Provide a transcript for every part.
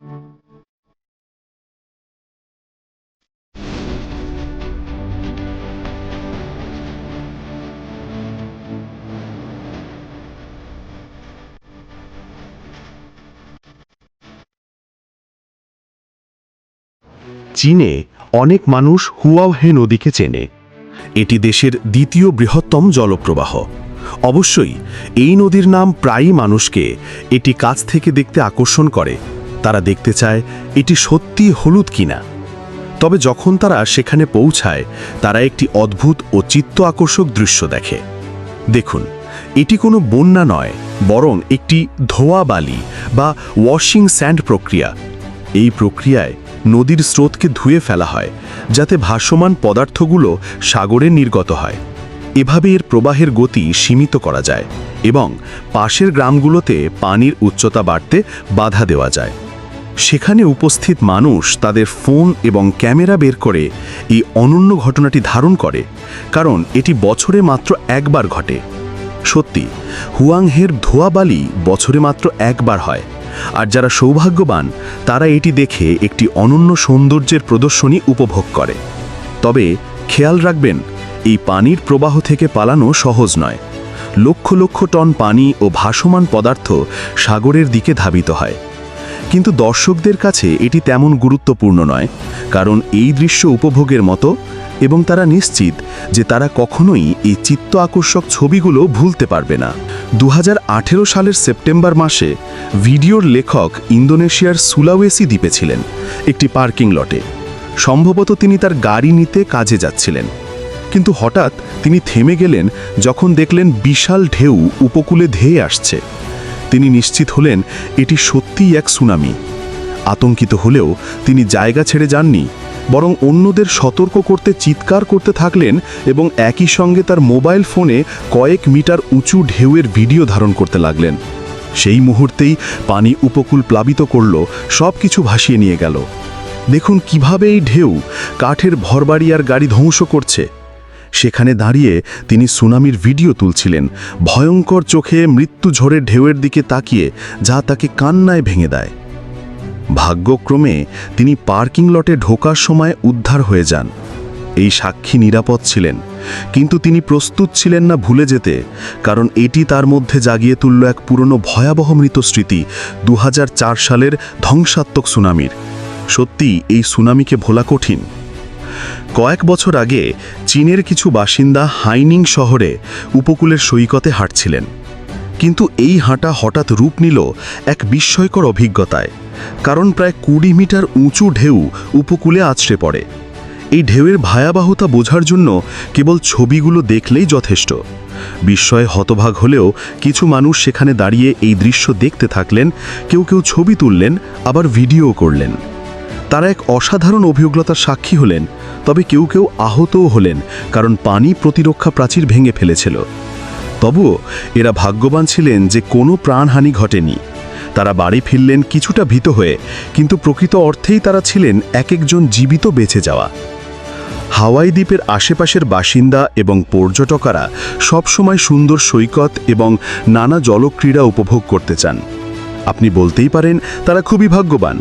চীনে অনেক মানুষ হুয়াওহে নদীকে চেনে। এটি দেশের দ্বিতীয় বৃহত্তম জলপ্রবাহ। অবশ্যই, এই নদীর নাম প্রায়ই মানুষকে এটি কাছ থেকে দেখতে আকর্ষণ করে। তারা দেখতে চায় এটি সত্যি হলুদ কিনা। তবে যখন তারা সেখানে পৌঁছায়, তারা একটি অদ্ভুত ও চিত্ত আকর্ষক দৃশ্য দেখে। দেখুন, এটি কোনো বন্যা নয়, বরং একটি ধোয়া বালি বা ওয়াশিং স্যান্ড প্রক্রিয়া। এই প্রক্রিয়ায় নদীর স্রোতকে ধুয়ে ফেলা হয়, যাতে ভাসমান পদার্থগুলো সাগরে নির্গত হয়। এভাবে এর প্রবাহের গতি সীমিত করা যায় এবং পাশের গ্রামগুলোতে পানির উচ্চতা বাড়তে বাধা দেওয়া যায়। সেখানে উপস্থিত মানুষ তাদের ফোন এবং ক্যামেরা বের করে এই অনন্য ঘটনাটি ধারণ করে, কারণ এটি বছরে মাত্র একবার ঘটে। সত্যি, হুয়াংহের ধোয়াবালি বছরে মাত্র একবার হয়, আর যারা সৌভাগ্যবান, তারা এটি দেখে একটি অনন্য সৌন্দর্যের প্রদর্শনী উপভোগ করে। তবে খেয়াল রাখবেন, এই পানির প্রবাহ থেকে পালানো সহজ নয়। লক্ষ লক্ষ টন পানি ও ভাসমান পদার্থ সাগরের দিকে ধাবিত হয়। কিন্তু দর্শকদের কাছে এটি তেমন গুরুত্বপূর্ণ নয়, কারণ এই দৃশ্য উপভোগের মতো এবং তারা নিশ্চিত যে তারা কখনোই এই চিত্ত আকর্ষক ছবিগুলো ভুলতে পারবে না। দু হাজার আঠেরো সালের সেপ্টেম্বর মাসে ভিডিওর লেখক ইন্দোনেশিয়ার সুলাওয়েসি দ্বীপে ছিলেন, একটি পার্কিং লটে। সম্ভবত তিনি তার গাড়ি নিতে কাজে যাচ্ছিলেন। কিন্তু হঠাৎ তিনি থেমে গেলেন যখন দেখলেন বিশাল ঢেউ উপকূলে ধেয়ে আসছে। তিনি নিশ্চিত হলেন এটি সত্যিই এক সুনামি। আতঙ্কিত হলেও তিনি জায়গা ছেড়ে যাননি, বরং অন্যদের সতর্ক করতে চিৎকার করতে থাকলেন এবং একই সঙ্গে তার মোবাইল ফোনে কয়েক মিটার উঁচু ঢেউয়ের ভিডিও ধারণ করতে লাগলেন। সেই মুহূর্তেই পানি উপকূল প্লাবিত করল সব কিছু ভাসিয়ে নিয়ে গেল। দেখুন কীভাবে এই ঢেউ কাঠের ভরবাড়ি আর গাড়ি ধ্বংস করছে। সেখানে দাঁড়িয়ে তিনি সুনামির ভিডিও তুলছিলেন। ভয়ঙ্কর চোখে মৃত্যু ঝড়ের ঢেউয়ের দিকে তাকিয়ে যা তাকে কান্নায় ভেঙে দেয়। ভাগ্যক্রমে তিনি পার্কিং লটে ঢোকার সময় উদ্ধার হয়ে যান। এই সাক্ষী নিরাপদ ছিলেন। কিন্তু তিনি প্রস্তুত ছিলেন না ভুলে যেতে, কারণ এটি তার মধ্যে জাগিয়ে তুলল এক পুরনো ভয়াবহ মৃত স্মৃতি দু হাজার চার সালের ধ্বংসাত্মক সুনামির। সত্যি এই সুনামিকে ভোলা কঠিন। কয়েক বছর আগে চীনের কিছু বাসিন্দা হাইনিং শহরে উপকূলের সৈকতে হাঁটছিলেন। কিন্তু এই হাঁটা হঠাৎ রূপ নিল এক বিস্ময়কর অভিজ্ঞতায়, কারণ প্রায় কুড়ি মিটার উঁচু ঢেউ উপকূলে আছড়ে পড়ে। এই ঢেউয়ের ভয়াবহতা বোঝার জন্য কেবল ছবিগুলো দেখলেই যথেষ্ট। বিস্ময়ে হতভাগ হলেও কিছু মানুষ সেখানে দাঁড়িয়ে এই দৃশ্য দেখতে থাকলেন, কেউ কেউ ছবি তুললেন, আবার ভিডিও করলেন। তারা এক অসাধারণ অভিজ্ঞতার সাক্ষী হলেন, তবে কেউ কেউ আহতও হলেন, কারণ পানি প্রতিরক্ষা প্রাচীর ভেঙে ফেলেছিল। তবুও এরা ভাগ্যবান ছিলেন যে কোনো প্রাণহানি ঘটেনি। তারা বাড়ি ফিরলেন কিছুটা ভীত হয়ে, কিন্তু প্রকৃত অর্থেই তারা ছিলেন এক একজন জীবিত বেঁচে যাওয়া। হাওয়াই দ্বীপের আশেপাশের বাসিন্দা এবং পর্যটকরা সবসময় সুন্দর সৈকত এবং নানা জলক্রীড়া উপভোগ করতে চান। আপনি বলতেই পারেন, তারা খুবই ভাগ্যবান।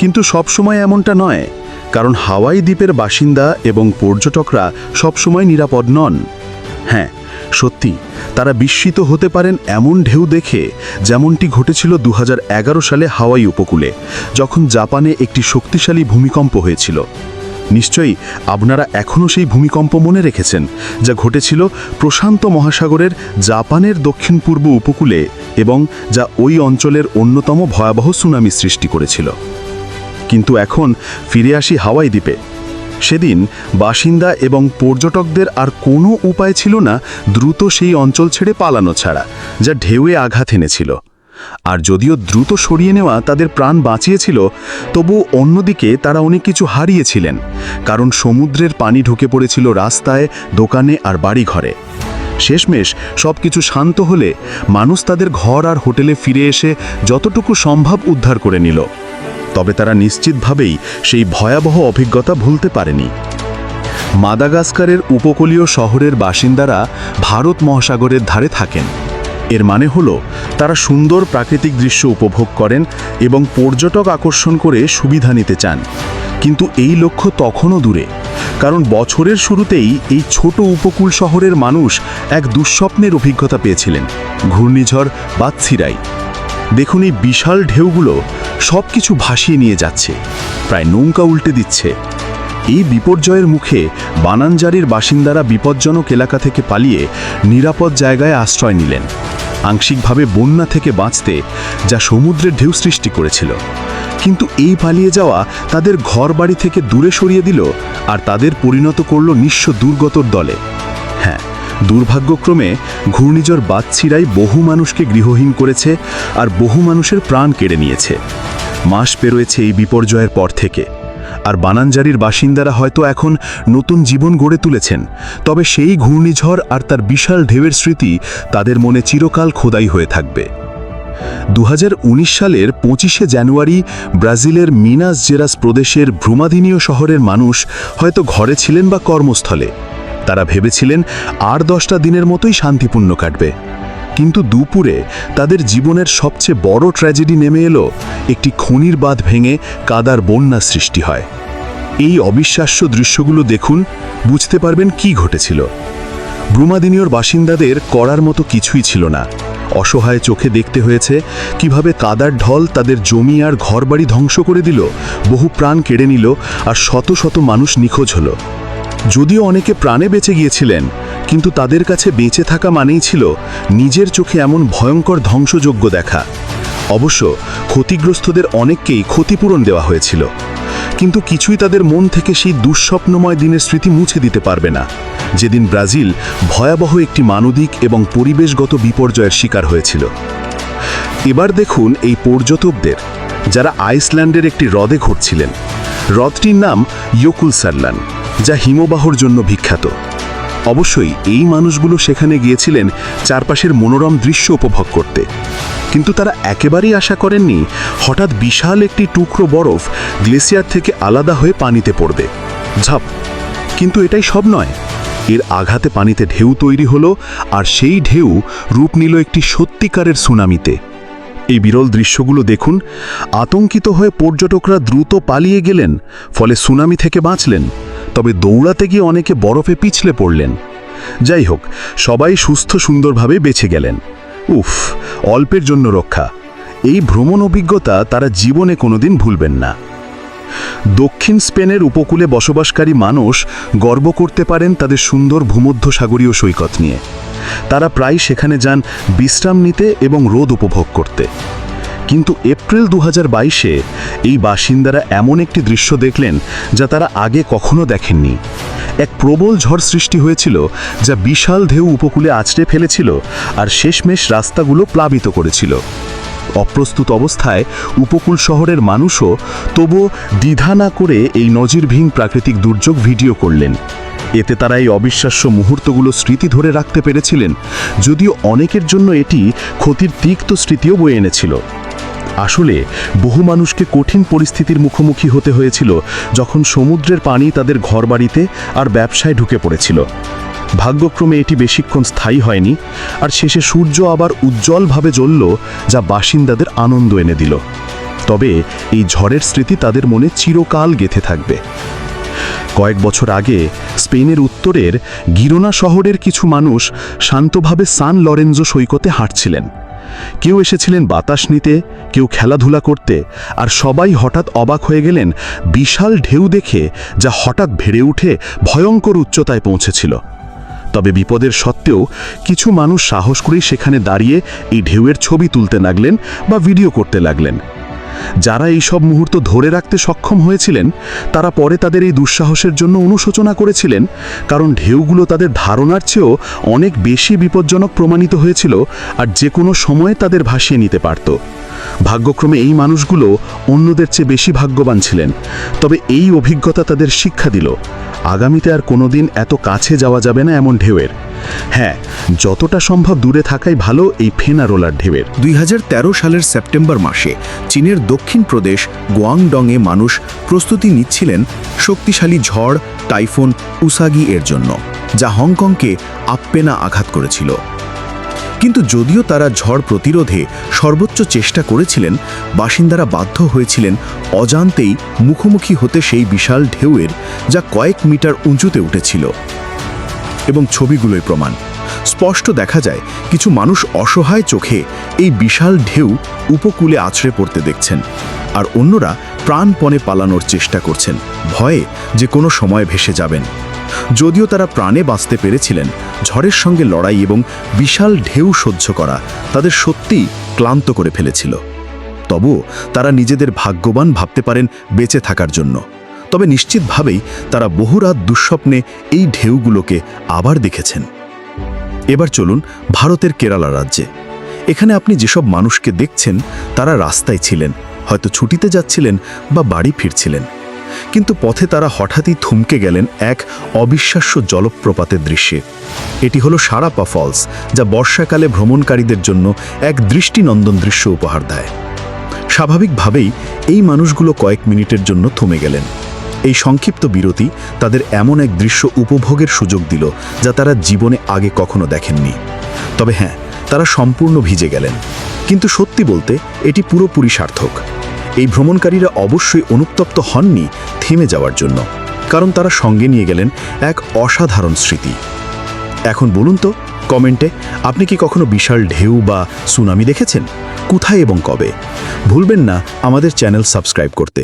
কিন্তু সবসময় এমনটা নয়, কারণ হাওয়াই দ্বীপের বাসিন্দা এবং পর্যটকরা সবসময় নিরাপদ নন। হ্যাঁ সত্যি, তারা বিস্মিত হতে পারেন এমন ঢেউ দেখে যেমনটি ঘটেছিল দু হাজার এগারো সালে হাওয়াই উপকূলে, যখন জাপানে একটি শক্তিশালী ভূমিকম্প হয়েছিল। নিশ্চয়ই আপনারা এখনও সেই ভূমিকম্প মনে রেখেছেন, যা ঘটেছিল প্রশান্ত মহাসাগরের জাপানের দক্ষিণ পূর্ব উপকূলে এবং যা ওই অঞ্চলের অন্যতম ভয়াবহ সুনামি সৃষ্টি করেছিল। কিন্তু এখন ফিরে আসি হাওয়াই দ্বীপে। সেদিন বাসিন্দা এবং পর্যটকদের আর কোনো উপায় ছিল না দ্রুত সেই অঞ্চল ছেড়ে পালানো ছাড়া, যা ঢেউয়ে আঘাত এনেছিল। আর যদিও দ্রুত সরিয়ে নেওয়া তাদের প্রাণ বাঁচিয়েছিল তবু অন্যদিকে তারা অনেক কিছু হারিয়েছিলেন, কারণ সমুদ্রের পানি ঢুকে পড়েছিল রাস্তায়, দোকানে আর বাড়িঘরে। শেষমেশ সব কিছু শান্ত হলে মানুষ তাদের ঘর আর হোটেলে ফিরে এসে যতটুকু সম্ভব উদ্ধার করে নিল। তবে তারা নিশ্চিতভাবেই সেই ভয়াবহ অভিজ্ঞতা ভুলতে পারেনি। মাদাগাস্কারের উপকূলীয় শহরের বাসিন্দারা ভারত মহাসাগরের ধারে থাকেন। এর মানে হল, তারা সুন্দর প্রাকৃতিক দৃশ্য উপভোগ করেন এবং পর্যটক আকর্ষণ করে সুবিধা নিতে চান। কিন্তু এই লক্ষ্য তখনও দূরে, কারণ বছরের শুরুতেই এই ছোট উপকূল শহরের মানুষ এক দুঃস্বপ্নের অভিজ্ঞতা পেয়েছিলেন। ঘূর্ণিঝড় বাৎসিরাই দেখুন এই বিশাল ঢেউগুলো সব কিছু ভাসিয়ে নিয়ে যাচ্ছে। প্রায় নৌকা উল্টে দিচ্ছে। এই বিপর্যয়ের মুখে বানানজারির বাসিন্দারা বিপজ্জনক এলাকা থেকে পালিয়ে নিরাপদ জায়গায় আশ্রয় নিলেন। আংশিকভাবে বন্যা থেকে বাঁচতে যা সমুদ্রের ঢেউ সৃষ্টি করেছিল। কিন্তু এই পালিয়ে যাওয়া তাদের ঘর বাড়ি থেকে দূরে সরিয়ে দিল আর তাদের পরিণত করল নিঃস্ব দুর্গতর দলে। হ্যাঁ দুর্ভাগ্যক্রমে ঘূর্ণিঝড় বাদছিরাই বহু মানুষকে গৃহহীন করেছে আর বহু মানুষের প্রাণ কেড়ে নিয়েছে। মাস পেরোয়েছে এই বিপর্যয়ের পর থেকে। আর বানানজারির বাসিন্দারা হয়তো এখন নতুন জীবন গড়ে তুলেছেন, তবে সেই ঘূর্ণিঝড় আর তার বিশাল ঢেউয়ের স্মৃতি তাদের মনে চিরকাল খোদাই হয়ে থাকবে। দু হাজার উনিশ সালের পঁচিশে জানুয়ারি ব্রাজিলের মিনাস জেরাস প্রদেশের ভ্রুমাদিনীয় শহরের মানুষ হয়তো ঘরে ছিলেন বা কর্মস্থলে। তারা ভেবেছিলেন আর দশটা দিনের মতোই শান্তিপূর্ণ কাটবে। কিন্তু দুপুরে তাদের জীবনের সবচেয়ে বড় ট্র্যাজেডি নেমে এলো একটি খনির বাঁধ ভেঙে কাদার বন্যা সৃষ্টি হয়। এই অবিশ্বাস্য দৃশ্যগুলো দেখুন, বুঝতে পারবেন কি ঘটেছিল। ব্রুমাদিনীয়র বাসিন্দাদের করার মতো কিছুই ছিল না। অসহায় চোখে দেখতে হয়েছে কীভাবে কাদার ঢল তাদের জমি আর ঘরবাড়ি ধ্বংস করে দিল, বহু প্রাণ কেড়ে নিল আর শত শত মানুষ নিখোঁজ হলো। যদিও অনেকে প্রাণে বেঁচে গিয়েছিলেন, কিন্তু তাদের কাছে বেঁচে থাকা মানেই ছিল নিজের চোখে এমন ভয়ঙ্কর ধ্বংসযোগ্য দেখা। অবশ্য ক্ষতিগ্রস্তদের অনেককেই ক্ষতিপূরণ দেওয়া হয়েছিল। কিন্তু কিছুই তাদের মন থেকে সেই দুঃস্বপ্নময় দিনের স্মৃতি মুছে দিতে পারবে না। যেদিন ব্রাজিল ভয়াবহ একটি মানবিক এবং পরিবেশগত বিপর্যয়ের শিকার হয়েছিল। এবার দেখুন এই পর্যটকদের, যারা আইসল্যান্ডের একটি হ্রদে ঘুরছিলেন। হ্রদটির নাম ইয়কুল সারলান যা হিমবাহর জন্য বিখ্যাত। অবশ্যই এই মানুষগুলো সেখানে গিয়েছিলেন চারপাশের মনোরম দৃশ্য উপভোগ করতে। কিন্তু তারা একেবারেই আশা করেননি হঠাৎ বিশাল একটি টুকরো বরফ গ্লেসিয়ার থেকে আলাদা হয়ে পানিতে পড়বে। ঝাপ! কিন্তু এটাই সব নয়। এর আঘাতে পানিতে ঢেউ তৈরি হলো আর সেই ঢেউ রূপ নিল একটি সত্যিকারের সুনামিতে। এই বিরল দৃশ্যগুলো দেখুন, আতঙ্কিত হয়ে পর্যটকরা দ্রুত পালিয়ে গেলেন, ফলে সুনামি থেকে বাঁচলেন। তবে দৌড়াতে গিয়ে অনেকে বরফে পিছলে পড়লেন। যাই হোক সবাই সুস্থ সুন্দরভাবে বেঁচে গেলেন। উফ, অল্পের জন্য রক্ষা। এই ভ্রমণ অভিজ্ঞতা তারা জীবনে কোনোদিন ভুলবেন না। দক্ষিণ স্পেনের উপকূলে বসবাসকারী মানুষ গর্ব করতে পারেন তাদের সুন্দর ভূমধ্যসাগরীয় সৈকত নিয়ে। তারা প্রায় সেখানে যান বিশ্রাম নিতে এবং রোদ উপভোগ করতে। কিন্তু এপ্রিল দু বাইশে এই বাসিন্দারা এমন একটি দৃশ্য দেখলেন যা তারা আগে কখনো দেখেননি। এক প্রবল ঝড় সৃষ্টি হয়েছিল যা বিশাল ঢেউ উপকূলে আছড়ে ফেলেছিল আর শেষমেশ রাস্তাগুলো প্লাবিত করেছিল। অপ্রস্তুত অবস্থায় উপকূল শহরের মানুষও তবু দ্বিধা না করে এই নজিরভিং প্রাকৃতিক দুর্যোগ ভিডিও করলেন। এতে তারা এই অবিশ্বাস্য মুহূর্তগুলো স্মৃতি ধরে রাখতে পেরেছিলেন, যদিও অনেকের জন্য এটি ক্ষতির তিক্ত স্মৃতিও বয়ে এনেছিল। আসলে বহু মানুষকে কঠিন পরিস্থিতির মুখোমুখি হতে হয়েছিল যখন সমুদ্রের পানি তাদের ঘরবাড়িতে আর ব্যবসায় ঢুকে পড়েছিল। ভাগ্যক্রমে এটি বেশিক্ষণ স্থায়ী হয়নি, আর শেষে সূর্য আবার উজ্জ্বলভাবে জ্বলল, যা বাসিন্দাদের আনন্দ এনে দিল। তবে এই ঝড়ের স্মৃতি তাদের মনে চিরকাল গেথে থাকবে। কয়েক বছর আগে স্পেনের উত্তরের গিরোনা শহরের কিছু মানুষ শান্তভাবে সান লরেঞ্জো সৈকতে হাঁটছিলেন। কেউ এসেছিলেন বাতাস নিতে, কেউ খেলাধুলা করতে, আর সবাই হঠাৎ অবাক হয়ে গেলেন, বিশাল ঢেউ দেখে যা হঠাৎ ভেড়ে উঠে ভয়ঙ্কর উচ্চতায় পৌঁছেছিল। তবে বিপদের সত্ত্বেও কিছু মানুষ সাহস করেই সেখানে দাঁড়িয়ে এই ঢেউয়ের ছবি তুলতে লাগলেন বা ভিডিও করতে লাগলেন। যারা এই সব মুহূর্ত ধরে রাখতে সক্ষম হয়েছিলেন, তারা পরে তাদের এই দুঃসাহসের জন্য অনুশোচনা করেছিলেন, কারণ ঢেউগুলো তাদের ধারণার চেয়েও অনেক বেশি বিপজ্জনক প্রমাণিত হয়েছিল আর যে কোনো সময়ে তাদের ভাসিয়ে নিতে পারত। ভাগ্যক্রমে এই মানুষগুলো অন্যদের চেয়ে বেশি ভাগ্যবান ছিলেন। তবে এই অভিজ্ঞতা তাদের শিক্ষা দিল। আগামীতে আর কোনোদিন এত কাছে যাওয়া যাবে না এমন ঢেউয়ের। হ্যাঁ যতটা সম্ভব দূরে থাকাই ভালো এই ফেনা রোলার ঢেউয়ের। দুই হাজার তেরো সালের সেপ্টেম্বর মাসে চীনের দক্ষিণ প্রদেশ গোয়াংডংয়ে মানুষ প্রস্তুতি নিচ্ছিলেন শক্তিশালী ঝড়, টাইফুন, উসাগি এর জন্য, যা হংকংকে আপ্পেনা আঘাত করেছিল। কিন্তু যদিও তারা ঝড় প্রতিরোধে সর্বোচ্চ চেষ্টা করেছিলেন, বাসিন্দারা বাধ্য হয়েছিলেন অজান্তেই মুখোমুখি হতে সেই বিশাল ঢেউয়ের, যা কয়েক মিটার উঁচুতে উঠেছিল। এবং ছবিগুলোই প্রমাণ। স্পষ্ট দেখা যায়, কিছু মানুষ অসহায় চোখে এই বিশাল ঢেউ উপকূলে আছড়ে পড়তে দেখছেন। আর অন্যরা প্রাণপণে পালানোর চেষ্টা করছেন। ভয়ে যে কোনো সময় ভেসে যাবেন। যদিও তারা প্রাণে বাঁচতে পেরেছিলেন। ঝড়ের সঙ্গে লড়াই এবং বিশাল ঢেউ সহ্য করা তাদের সত্যিই ক্লান্ত করে ফেলেছিল। তবুও তারা নিজেদের ভাগ্যবান ভাবতে পারেন বেঁচে থাকার জন্য। তবে নিশ্চিতভাবেই তারা বহুরাত দুঃস্বপ্নে এই ঢেউগুলোকে আবার দেখেছেন। এবার চলুন ভারতের কেরালা রাজ্যে। এখানে আপনি যেসব মানুষকে দেখছেন, তারা রাস্তায় ছিলেন, হয়তো ছুটিতে যাচ্ছিলেন বা বাড়ি ফিরছিলেন। কিন্তু পথে তারা হঠাৎই থমকে গেলেন এক অবিশ্বাস্য জলপ্রপাতের দৃশ্যে। এটি হলো সারাপা ফলস, যা বর্ষাকালে ভ্রমণকারীদের জন্য এক দৃষ্টিনন্দন দৃশ্য উপহার দেয়। স্বাভাবিকভাবেই এই মানুষগুলো কয়েক মিনিটের জন্য থমে গেলেন। এই সংক্ষিপ্ত বিরতি তাদের এমন এক দৃশ্য উপভোগের সুযোগ দিল, যা তারা জীবনে আগে কখনো দেখেননি। তবে হ্যাঁ তারা সম্পূর্ণ ভিজে গেলেন। কিন্তু সত্যি বলতে, এটি পুরোপুরি সার্থক। এই ভ্রমণকারীরা অবশ্যই অনুতপ্ত হননি থেমে যাওয়ার জন্য, কারণ তারা সঙ্গে নিয়ে গেলেন এক অসাধারণ স্মৃতি। এখন বলুন তো, কমেন্টে আপনি কি কখনো বিশাল ঢেউ বা সুনামি দেখেছেন? কোথায় এবং কবে? ভুলবেন না আমাদের চ্যানেল সাবস্ক্রাইব করতে।